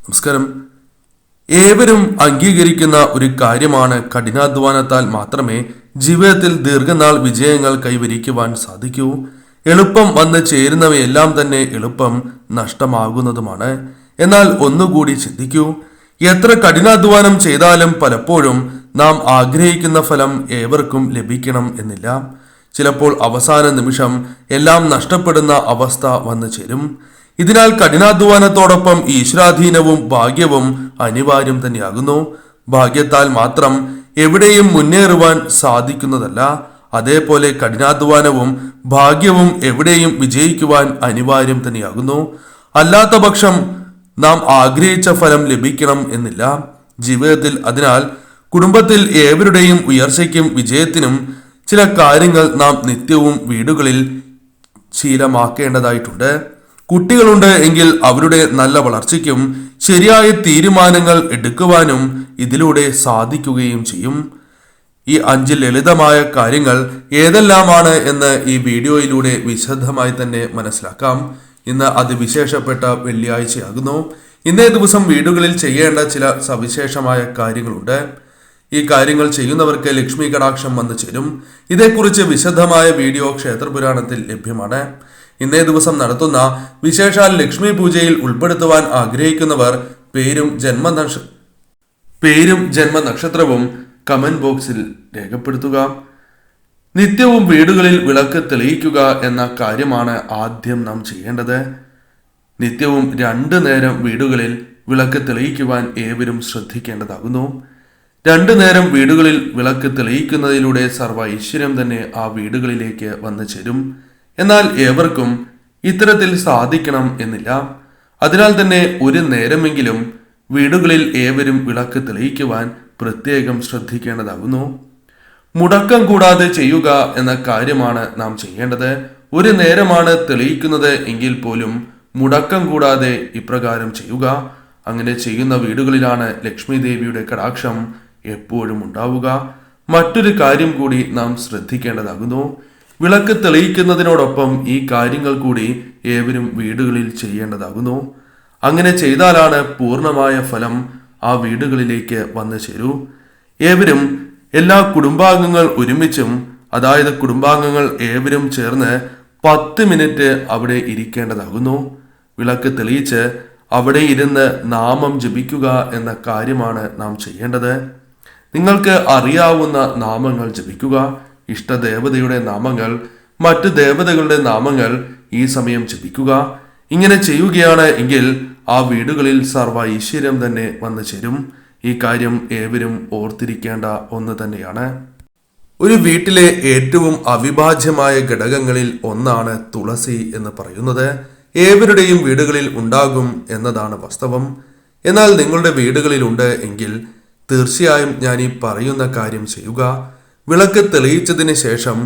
നമസ്കാരം. ഏവരും അംഗീകരിക്കുന്ന ഒരു കാര്യമാണ് കഠിനാധ്വാനത്താൽ മാത്രമേ ജീവിതത്തിൽ ദീർഘനാൾ വിജയങ്ങൾ കൈവരിക്കുവാൻ സാധിക്കൂ. എളുപ്പം വന്ന് ചേരുന്നവയെല്ലാം തന്നെ എളുപ്പം നഷ്ടമാകുന്നതുമാണ്. എന്നാൽ ഒന്നുകൂടി ചിന്തിക്കൂ. എത്ര കഠിനാധ്വാനം ചെയ്താലും പലപ്പോഴും നാം ആഗ്രഹിക്കുന്ന ഫലം ഏവർക്കും ലഭിക്കണം എന്നില്ല. ചിലപ്പോൾ അവസാന നിമിഷം എല്ലാം നഷ്ടപ്പെടുന്ന അവസ്ഥ വന്നു ചേരും. ഇതിനാൽ കഠിനാധ്വാനത്തോടൊപ്പം ഈശ്വരാധീനവും ഭാഗ്യവും അനിവാര്യം തന്നെയാകുന്നു. ഭാഗ്യത്താൽ മാത്രം എവിടെയും മുന്നേറുവാൻ സാധിക്കുന്നതല്ല. അതേപോലെ കഠിനാധ്വാനവും ഭാഗ്യവും എവിടെയും വിജയിക്കുവാൻ അനിവാര്യം തന്നെയാകുന്നു. അല്ലാത്ത പക്ഷം നാം ആഗ്രഹിച്ച ഫലം ലഭിക്കണം എന്നില്ല. ജീവിതത്തിൽ അതിനാൽ കുടുംബത്തിൽ ഏവരുടെയും ഉയർച്ചയ്ക്കും വിജയത്തിനും ചില കാര്യങ്ങൾ നാം നിത്യവും വീടുകളിൽ ശീലമാക്കേണ്ടതായിട്ടുണ്ട്. കുട്ടികളുണ്ട് എങ്കിൽ അവരുടെ നല്ല വളർച്ചയ്ക്കും ശരിയായ തീരുമാനങ്ങൾ എടുക്കുവാനും ഇതിലൂടെ സാധിക്കുകയും ചെയ്യും. ഈ അഞ്ച് ലളിതമായ കാര്യങ്ങൾ ഏതെല്ലാമാണ് എന്ന് ഈ വീഡിയോയിലൂടെ വിശദമായി തന്നെ മനസ്സിലാക്കാം. ഇന്ന് അതിവിശേഷപ്പെട്ട വെള്ളിയാഴ്ചയാകുന്നു. ഇന്നേ ദിവസം വീടുകളിൽ ചെയ്യേണ്ട ചില സവിശേഷമായ കാര്യങ്ങളുണ്ട്. ഈ കാര്യങ്ങൾ ചെയ്യുന്നവർക്ക് ലക്ഷ്മി കടാക്ഷം വന്നു ചേരും. ഇതേക്കുറിച്ച് വിശദമായ വീഡിയോ ക്ഷേത്രപുരാണത്തിൽ ലഭ്യമാണ്. ഇന്നേ ദിവസം നടത്തുന്ന വിശേഷാൽ ലക്ഷ്മി പൂജയിൽ ഉൾപ്പെടുത്തുവാൻ ആഗ്രഹിക്കുന്നവർ പേരും ജന്മനക്ഷ പേരും ജന്മനക്ഷത്രവും കമന്റ് ബോക്സിൽ രേഖപ്പെടുത്തുക. നിത്യവും വീടുകളിൽ വിളക്ക് തെളിയിക്കുക എന്ന കാര്യമാണ് ആദ്യം നാം ചെയ്യേണ്ടത്. നിത്യവും രണ്ടു നേരം വീടുകളിൽ വിളക്ക് തെളിയിക്കുവാൻ ഏവരും ശ്രദ്ധിക്കേണ്ടതാകുന്നു. രണ്ടു നേരം വീടുകളിൽ വിളക്ക് തെളിയിക്കുന്നതിലൂടെ സർവ ഐശ്വര്യം തന്നെ ആ വീടുകളിലേക്ക് വന്നു ചേരും. എന്നാൽ ഏവർക്കും ഇത്തരത്തിൽ സാധിക്കണം എന്നില്ല. അതിനാൽ തന്നെ ഒരു നേരമെങ്കിലും വീടുകളിൽ ഏവരും വിളക്ക് തെളിയിക്കുവാൻ പ്രത്യേകം ശ്രദ്ധിക്കേണ്ടതാകുന്നു. മുടക്കം കൂടാതെ ചെയ്യുക എന്ന കാര്യമാണ് നാം ചെയ്യേണ്ടത്. ഒരു നേരമാണ് തെളിയിക്കുന്നത് എങ്കിൽ പോലും മുടക്കം കൂടാതെ ഇപ്രകാരം ചെയ്യുക. അങ്ങനെ ചെയ്യുന്ന വീടുകളിലാണ് ലക്ഷ്മി ദേവിയുടെ കടാക്ഷം എപ്പോഴും ഉണ്ടാവുക. മറ്റൊരു കാര്യം കൂടി നാം ശ്രദ്ധിക്കേണ്ടതാകുന്നു. വിളക്ക് തെളിയിക്കുന്നതിനോടൊപ്പം ഈ കാര്യങ്ങൾ കൂടി ഏവരും വീടുകളിൽ ചെയ്യേണ്ടതാകുന്നു. അങ്ങനെ ചെയ്താലാണ് പൂർണമായ ഫലം ആ വീടുകളിലേക്ക് വന്നു ചേരൂ. ഏവരും എല്ലാ കുടുംബാംഗങ്ങൾ ഒരുമിച്ചും അതായത് കുടുംബാംഗങ്ങൾ ഏവരും ചേർന്ന് പത്ത് മിനിറ്റ് അവിടെ ഇരിക്കേണ്ടതാകുന്നു. വിളക്ക് തെളിയിച്ച് അവിടെ ഇരുന്ന് നാമം ജപിക്കുക എന്ന കാര്യമാണ് നാം ചെയ്യേണ്ടത്. നിങ്ങൾക്ക് അറിയാവുന്ന നാമങ്ങൾ ജപിക്കുക. ഇഷ്ടദേവതയുടെ നാമങ്ങൾ മറ്റ് ദേവതകളുടെ നാമങ്ങൾ ഈ സമയം ജപിക്കുക. ഇങ്ങനെ ചെയ്യുകയാണ് എങ്കിൽ ആ വീടുകളിൽ സർവ ഐശ്വര്യം തന്നെ വന്നു ചേരും. ഈ കാര്യം ഏവരും ഓർത്തിരിക്കേണ്ട ഒന്ന് തന്നെയാണ്. ഒരു വീട്ടിലെ ഏറ്റവും അവിഭാജ്യമായ ഘടകങ്ങളിൽ ഒന്നാണ് തുളസി എന്ന് പറയുന്നത്. ഏവരുടെയും വീടുകളിൽ ഉണ്ടാകും എന്നതാണ് വാസ്തവം. എന്നാൽ നിങ്ങളുടെ വീടുകളിലുണ്ട് എങ്കിൽ തീർച്ചയായും ഞാൻ ഈ പറയുന്ന കാര്യം ചെയ്യുക. വിളക്ക് തെളിയിച്ചതിന് ശേഷം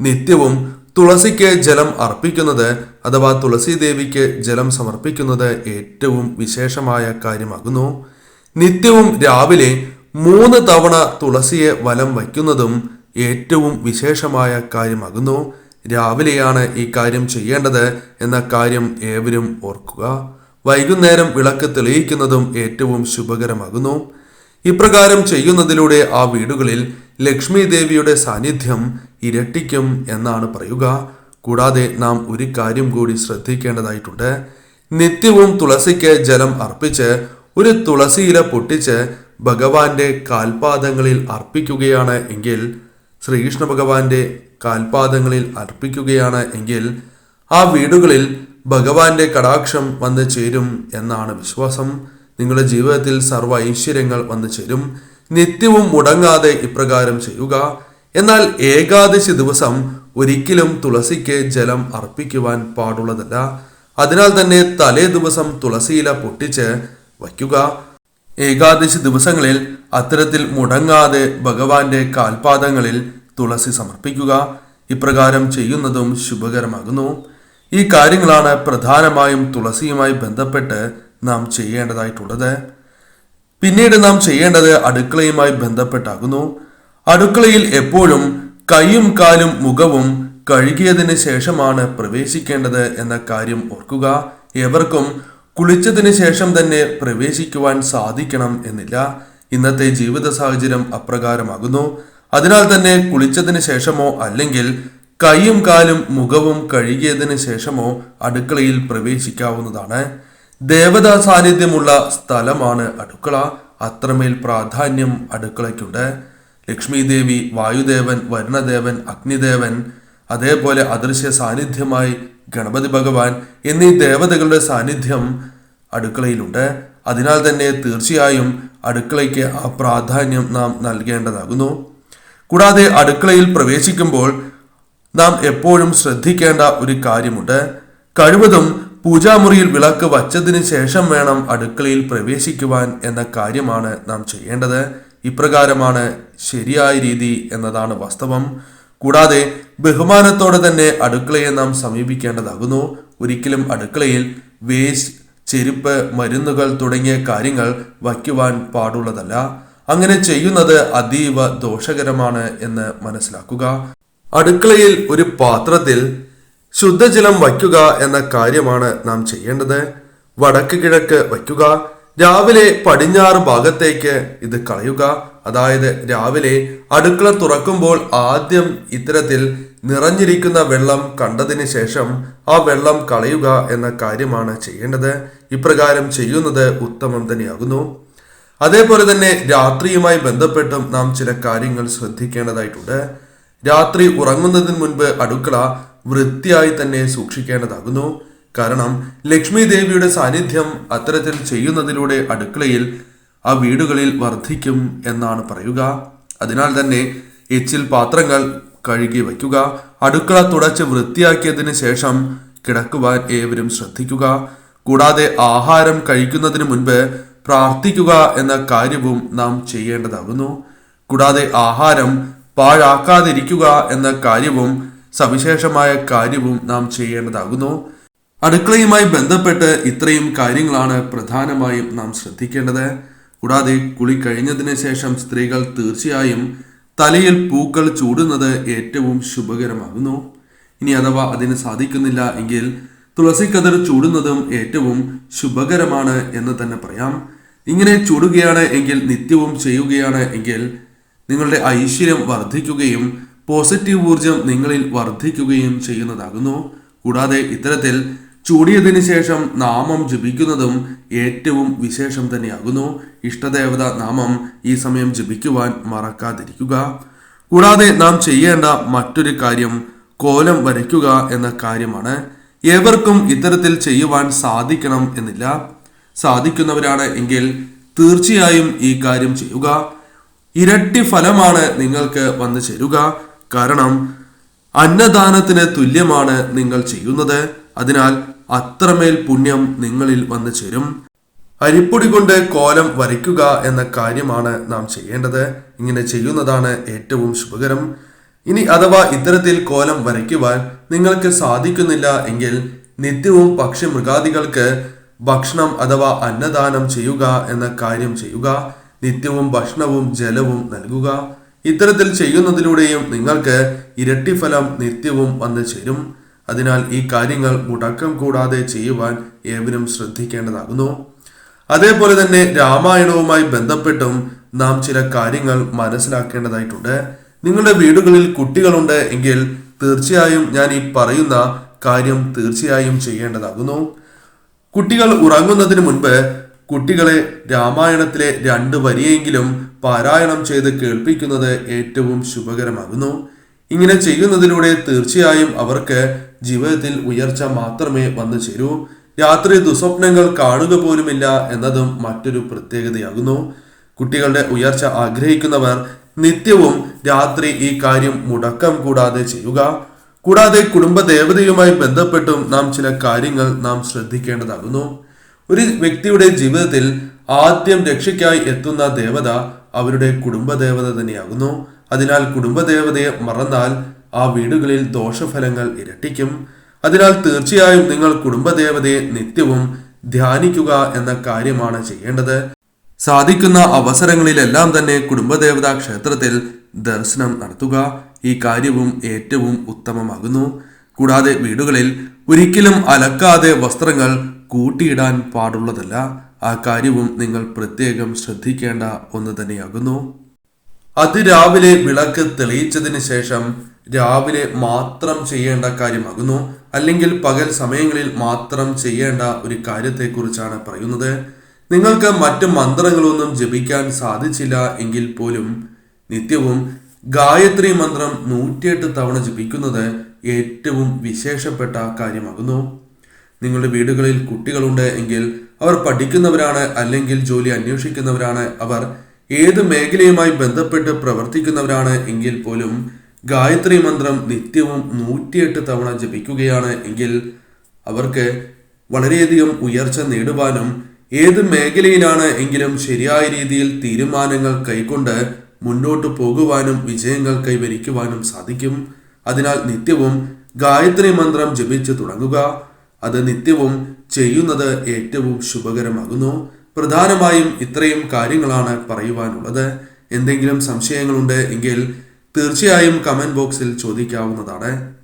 നിത്യവും തുളസിക്ക് ജലം അർപ്പിക്കുന്നത് അഥവാ തുളസി ദേവിക്ക് ജലം സമർപ്പിക്കുന്നത് ഏറ്റവും വിശേഷമായ കാര്യമാകുന്നു. നിത്യവും രാവിലെ മൂന്ന് തവണ തുളസിയെ വലം വയ്ക്കുന്നതും ഏറ്റവും വിശേഷമായ കാര്യമാകുന്നു. രാവിലെയാണ് ഈ കാര്യം ചെയ്യേണ്ടത് എന്ന കാര്യം ഏവരും ഓർക്കുക. വൈകുന്നേരം വിളക്ക് തെളിയിക്കുന്നതും ഏറ്റവും ശുഭകരമാകുന്നു. ഇപ്രകാരം ചെയ്യുന്നതിലൂടെ ആ വീടുകളിൽ ലക്ഷ്മി ദേവിയുടെ സാന്നിധ്യം ഇരട്ടിക്കും എന്നാണ് പറയുക. കൂടാതെ നാം ഒരു കാര്യം കൂടി ശ്രദ്ധിക്കേണ്ടതായിട്ടുണ്ട്. നിത്യവും തുളസിക്ക് ജലം അർപ്പിച്ച് ഒരു തുളസിയില പൊട്ടിച്ച് ഭഗവാന്റെ കാൽപാദങ്ങളിൽ അർപ്പിക്കുകയാണ് എങ്കിൽ ശ്രീകൃഷ്ണ ഭഗവാന്റെ കാൽപാദങ്ങളിൽ അർപ്പിക്കുകയാണ് എങ്കിൽ ആ വീടുകളിൽ ഭഗവാന്റെ കടാക്ഷം വന്നു ചേരും എന്നാണ് വിശ്വാസം. നിങ്ങളുടെ ജീവിതത്തിൽ സർവ ഐശ്വര്യങ്ങൾ വന്നു ചേരും. നിത്യവും മുടങ്ങാതെ ഇപ്രകാരം ചെയ്യുക. എന്നാൽ ഏകാദശി ദിവസം ഒരിക്കലും തുളസിക്ക് ജലം അർപ്പിക്കുവാൻ പാടുള്ളതല്ല. അതിനാൽ തന്നെ തലേ ദിവസം തുളസിയില പൊട്ടിച്ച് വയ്ക്കുക. ഏകാദശി ദിവസങ്ങളിൽ അത്തരത്തിൽ മുടങ്ങാതെ ഭഗവാന്റെ കാൽപാദങ്ങളിൽ തുളസി സമർപ്പിക്കുക. ഇപ്രകാരം ചെയ്യുന്നതും ശുഭകരമാകുന്നു. ഈ കാര്യങ്ങളാണ് പ്രധാനമായും തുളസിയുമായി ബന്ധപ്പെട്ട് നാം ചെയ്യേണ്ടതായിട്ടുള്ളത്. പിന്നീട് നാം ചെയ്യേണ്ടത് അടുക്കളയുമായി ബന്ധപ്പെട്ടാകുന്നു. അടുക്കളയിൽ എപ്പോഴും കൈയും കാലും മുഖവും കഴുകിയതിന് ശേഷമാണ് പ്രവേശിക്കേണ്ടത് എന്ന കാര്യം ഓർക്കുക. എവർക്കും കുളിച്ചതിന് ശേഷം തന്നെ പ്രവേശിക്കുവാൻ സാധിക്കണം എന്നില്ല. ഇന്നത്തെ ജീവിത സാഹചര്യം അപ്രകാരമാകുന്നു. അതിനാൽ തന്നെ കുളിച്ചതിന് ശേഷമോ അല്ലെങ്കിൽ കൈയും കാലും മുഖവും കഴുകിയതിന് ശേഷമോ അടുക്കളയിൽ പ്രവേശിക്കാവുന്നതാണ്. ദേവതാ സാന്നിധ്യമുള്ള സ്ഥലമാണ് അടുക്കള. അത്രമേൽ പ്രാധാന്യം അടുക്കളയ്ക്കുണ്ട്. ലക്ഷ്മി ദേവി വായുദേവൻ വരുണദേവൻ അഗ്നിദേവൻ അതേപോലെ അദൃശ്യ സാന്നിധ്യമായി ഗണപതി ഭഗവാൻ എന്നീ ദേവതകളുടെ സാന്നിധ്യം അടുക്കളയിലുണ്ട്. അതിനാൽ തന്നെ തീർച്ചയായും അടുക്കളയ്ക്ക് ആ പ്രാധാന്യം നാം നൽകേണ്ടതാകുന്നു. കൂടാതെ അടുക്കളയിൽ പ്രവേശിക്കുമ്പോൾ നാം എപ്പോഴും ശ്രദ്ധിക്കേണ്ട ഒരു കാര്യമുണ്ട്. കഴിവതും പൂജാമുറിയിൽ വിളക്ക് വച്ചതിന് ശേഷം വേണം അടുക്കളയിൽ പ്രവേശിക്കുവാൻ എന്ന കാര്യമാണ് നാം ചെയ്യേണ്ടത്. ഇപ്രകാരമാണ് ശരിയായ രീതി എന്നതാണ് വാസ്തവം. കൂടാതെ ബഹുമാനത്തോടെ തന്നെ അടുക്കളയെ നാം സമീപിക്കേണ്ടതാകുന്നു. ഒരിക്കലും അടുക്കളയിൽ വേസ്റ്റ് ചെരുപ്പ് മരുന്നുകൾ തുടങ്ങിയ കാര്യങ്ങൾ വയ്ക്കുവാൻ പാടുള്ളതല്ല. അങ്ങനെ ചെയ്യുന്നത് അതീവ ദോഷകരമാണ് എന്ന് മനസ്സിലാക്കുക. അടുക്കളയിൽ ഒരു പാത്രത്തിൽ ശുദ്ധജലം വയ്ക്കുക എന്ന കാര്യമാണ് നാം ചെയ്യേണ്ടത്. വടക്ക് കിഴക്ക് വയ്ക്കുക. രാവിലെ പടിഞ്ഞാറ് ഭാഗത്തേക്ക് ഇത് കളയുക. അതായത് രാവിലെ അടുക്കള തുറക്കുമ്പോൾ ആദ്യം ഇത്തരത്തിൽ നിറഞ്ഞിരിക്കുന്ന വെള്ളം കണ്ടതിന് ശേഷം ആ വെള്ളം കളയുക എന്ന കാര്യമാണ് ചെയ്യേണ്ടത്. ഇപ്രകാരം ചെയ്യുന്നത് ഉത്തമം തന്നെയാകുന്നു. അതേപോലെ തന്നെ രാത്രിയുമായി ബന്ധപ്പെട്ടും നാം ചില കാര്യങ്ങൾ ശ്രദ്ധിക്കേണ്ടതായിട്ടുണ്ട്. രാത്രി ഉറങ്ങുന്നതിന് മുൻപ് അടുക്കള വൃത്തിയായി തന്നെ സൂക്ഷിക്കേണ്ടതാകുന്നു. കാരണം ലക്ഷ്മി ദേവിയുടെ സാന്നിധ്യം അത്തരത്തിൽ ചെയ്യുന്നതിലൂടെ അടുക്കളയിൽ ആ വീടുകളിൽ വർദ്ധിക്കും എന്നാണ് പറയുക. അതിനാൽ തന്നെ എച്ചിൽ പാത്രങ്ങൾ കഴുകി വയ്ക്കുക. അടുക്കള തുടച്ച് വൃത്തിയാക്കിയതിന് ശേഷം കിടക്കുവാൻ ഏവരും ശ്രദ്ധിക്കുക. കൂടാതെ ആഹാരം കഴിക്കുന്നതിന് മുൻപ് പ്രാർത്ഥിക്കുക എന്ന കാര്യവും നാം ചെയ്യേണ്ടതാകുന്നു. കൂടാതെ ആഹാരം പാഴാക്കാതിരിക്കുക എന്ന കാര്യവും സവിശേഷമായ കാര്യവും നാം ചെയ്യേണ്ടതാകുന്നു. അടുക്കളയുമായി ബന്ധപ്പെട്ട് ഇത്രയും കാര്യങ്ങളാണ് പ്രധാനമായും നാം ശ്രദ്ധിക്കേണ്ടത്. കൂടാതെ കുളി കഴിഞ്ഞതിന് ശേഷം സ്ത്രീകൾ തീർച്ചയായും തലയിൽ പൂക്കൾ ചൂടുന്നത് ഏറ്റവും ശുഭകരമാകുന്നു. ഇനി അഥവാ അതിന് സാധിക്കുന്നില്ല എങ്കിൽ തുളസിക്കതിർ ചൂടുന്നതും ഏറ്റവും ശുഭകരമാണ് എന്ന് തന്നെ പറയാം. ഇങ്ങനെ ചൂടുകയാണ് എങ്കിൽ നിത്യവും ചെയ്യുകയാണ് എങ്കിൽ നിങ്ങളുടെ ഐശ്വര്യം വർദ്ധിക്കുകയും പോസിറ്റീവ് ഊർജം നിങ്ങളിൽ വർദ്ധിക്കുകയും ചെയ്യുന്നതാകുന്നു. കൂടാതെ ഇത്തരത്തിൽ ചൂടിയതിനു ശേഷം നാമം ജപിക്കുന്നതും ഏറ്റവും വിശേഷം തന്നെയാകുന്നു. ഇഷ്ടദേവത നാമം ഈ സമയം ജപിക്കുവാൻ മറക്കാതിരിക്കുക. കൂടാതെ നാം ചെയ്യേണ്ട മറ്റൊരു കാര്യം കോലം വരയ്ക്കുക എന്ന കാര്യമാണ്. ഏവർക്കും ഇത്തരത്തിൽ ചെയ്യുവാൻ സാധിക്കണം എന്നില്ല. സാധിക്കുന്നവരാണ് എങ്കിൽ തീർച്ചയായും ഈ കാര്യം ചെയ്യുക. ഇരട്ടി ഫലമാണ് നിങ്ങൾക്ക് വന്നു ചേരുക. കാരണം അന്നദാനത്തിന് തുല്യമാണ് നിങ്ങൾ ചെയ്യുന്നത്. അതിനാൽ അത്രമേൽ പുണ്യം നിങ്ങളിൽ വന്നു ചേരും. അരിപ്പൊടി കൊണ്ട് കോലം വരയ്ക്കുക എന്ന കാര്യമാണ് നാം ചെയ്യേണ്ടത്. ഇങ്ങനെ ചെയ്യുന്നതാണ് ഏറ്റവും ശുഭകരം. ഇനി അഥവാ ഇത്തരത്തിൽ കോലം വരയ്ക്കുവാൻ നിങ്ങൾക്ക് സാധിക്കുന്നില്ല എങ്കിൽ നിത്യവും പക്ഷി മൃഗാദികൾക്ക് ഭക്ഷണം അഥവാ അന്നദാനം ചെയ്യുക എന്ന കാര്യം ചെയ്യുക. നിത്യവും ഭക്ഷണവും ജലവും നൽകുക. ഇത്തരത്തിൽ ചെയ്യുന്നതിലൂടെയും നിങ്ങൾക്ക് ഇരട്ടി ഫലം നിത്യവും വന്നു ചേരും. അതിനാൽ ഈ കാര്യങ്ങൾ മുടക്കം കൂടാതെ ചെയ്യുവാൻ ഏവരും ശ്രദ്ധിക്കേണ്ടതാകുന്നു. അതേപോലെ തന്നെ രാമായണവുമായി ബന്ധപ്പെട്ടും നാം ചില കാര്യങ്ങൾ മനസ്സിലാക്കേണ്ടതായിട്ടുണ്ട്. നിങ്ങളുടെ വീടുകളിൽ കുട്ടികളുണ്ട് എങ്കിൽ തീർച്ചയായും ഞാൻ ഈ പറയുന്ന കാര്യം തീർച്ചയായും ചെയ്യേണ്ടതാകുന്നു. കുട്ടികൾ ഉറങ്ങുന്നതിന് മുൻപ് കുട്ടികളെ രാമായണത്തിലെ രണ്ട് വരിയെങ്കിലും പാരായണം ചെയ്ത് കേൾപ്പിക്കുന്നത് ഏറ്റവും ശുഭകരമാകുന്നു. ഇങ്ങനെ ചെയ്യുന്നതിലൂടെ തീർച്ചയായും അവർക്ക് ജീവിതത്തിൽ ഉയർച്ച മാത്രമേ വന്നു ചേരൂ. രാത്രി ദുസ്വപ്നങ്ങൾ കാണുക പോലുമില്ല എന്നതും മറ്റൊരു പ്രത്യേകതയാകുന്നു. കുട്ടികളുടെ ഉയർച്ച ആഗ്രഹിക്കുന്നവർ നിത്യവും രാത്രി ഈ കാര്യം മുടക്കം കൂടാതെ ചെയ്യുക. കൂടാതെ കുടുംബ ദേവതയുമായി ബന്ധപ്പെട്ടും നാം ചില കാര്യങ്ങൾ നാം ശ്രദ്ധിക്കേണ്ടതാകുന്നു. ഒരു വ്യക്തിയുടെ ജീവിതത്തിൽ ആദ്യം രക്ഷയ്ക്കായി എത്തുന്ന ദേവത അവരുടെ കുടുംബദേവത തന്നെയാകുന്നു. അതിനാൽ കുടുംബദേവതയെ മറന്നാൽ ആ വീടുകളിൽ ദോഷഫലങ്ങൾ ഇരട്ടിക്കും. അതിനാൽ തീർച്ചയായും നിങ്ങൾ കുടുംബദേവതയെ നിത്യവും ധ്യാനിക്കുക എന്ന കാര്യമാണ് ചെയ്യേണ്ടത്. സാധിക്കുന്ന അവസരങ്ങളിലെല്ലാം തന്നെ കുടുംബദേവതാ ക്ഷേത്രത്തിൽ ദർശനം നടത്തുക. ഈ കാര്യവും ഏറ്റവും ഉത്തമമാകുന്നു. കൂടാതെ വീടുകളിൽ ഒരിക്കലും അലക്കാതെ വസ്ത്രങ്ങൾ കൂട്ടിയിടാൻ പാടുള്ളതല്ല. ആ കാര്യവും നിങ്ങൾ പ്രത്യേകം ശ്രദ്ധിക്കേണ്ട ഒന്ന് തന്നെയാകുന്നു. അതിരാവിലെ വിളക്ക് തെളിയിച്ചതിന് ശേഷം രാവിലെ മാത്രം ചെയ്യേണ്ട കാര്യമാകുന്നു. അല്ലെങ്കിൽ പകൽ സമയങ്ങളിൽ മാത്രം ചെയ്യേണ്ട ഒരു കാര്യത്തെക്കുറിച്ചാണ് പറയുന്നത്. നിങ്ങൾക്ക് മറ്റു മന്ത്രങ്ങളൊന്നും ജപിക്കാൻ സാധിച്ചില്ല എങ്കിൽ പോലും നിത്യവും ഗായത്രി മന്ത്രം നൂറ്റിയെട്ട് തവണ ജപിക്കുന്നത് ഏറ്റവും വിശേഷപ്പെട്ട കാര്യമാകുന്നു. നിങ്ങളുടെ വീടുകളിൽ കുട്ടികളുണ്ട് എങ്കിൽ അവർ പഠിക്കുന്നവരാണ് അല്ലെങ്കിൽ ജോലി അന്വേഷിക്കുന്നവരാണ്. അവർ ഏത് മേഖലയുമായി ബന്ധപ്പെട്ട് പ്രവർത്തിക്കുന്നവരാണ് എങ്കിൽ പോലും ഗായത്രി മന്ത്രം നിത്യവും നൂറ്റിയെട്ട് തവണ ജപിക്കുകയാണ് എങ്കിൽ അവർക്ക് വളരെയധികം ഉയർച്ച നേടുവാനും ഏത് മേഖലയിലാണ് എങ്കിലും ശരിയായ രീതിയിൽ തീരുമാനങ്ങൾ കൈക്കൊണ്ട് മുന്നോട്ട് പോകുവാനും വിജയങ്ങൾ കൈവരിക്കുവാനും സാധിക്കും. അതിനാൽ നിത്യവും ഗായത്രി മന്ത്രം ജപിച്ചു തുടങ്ങുക. അത് നിത്യവും ചെയ്യുന്നത് ഏറ്റവും ശുഭകരമാകുന്നു. പ്രധാനമായും ഇത്രയും കാര്യങ്ങളാണ് പറയുവാനുള്ളത്. എന്തെങ്കിലും സംശയങ്ങളുണ്ട് എങ്കിൽ തീർച്ചയായും കമന്റ് ബോക്സിൽ ചോദിക്കാവുന്നതാണ്.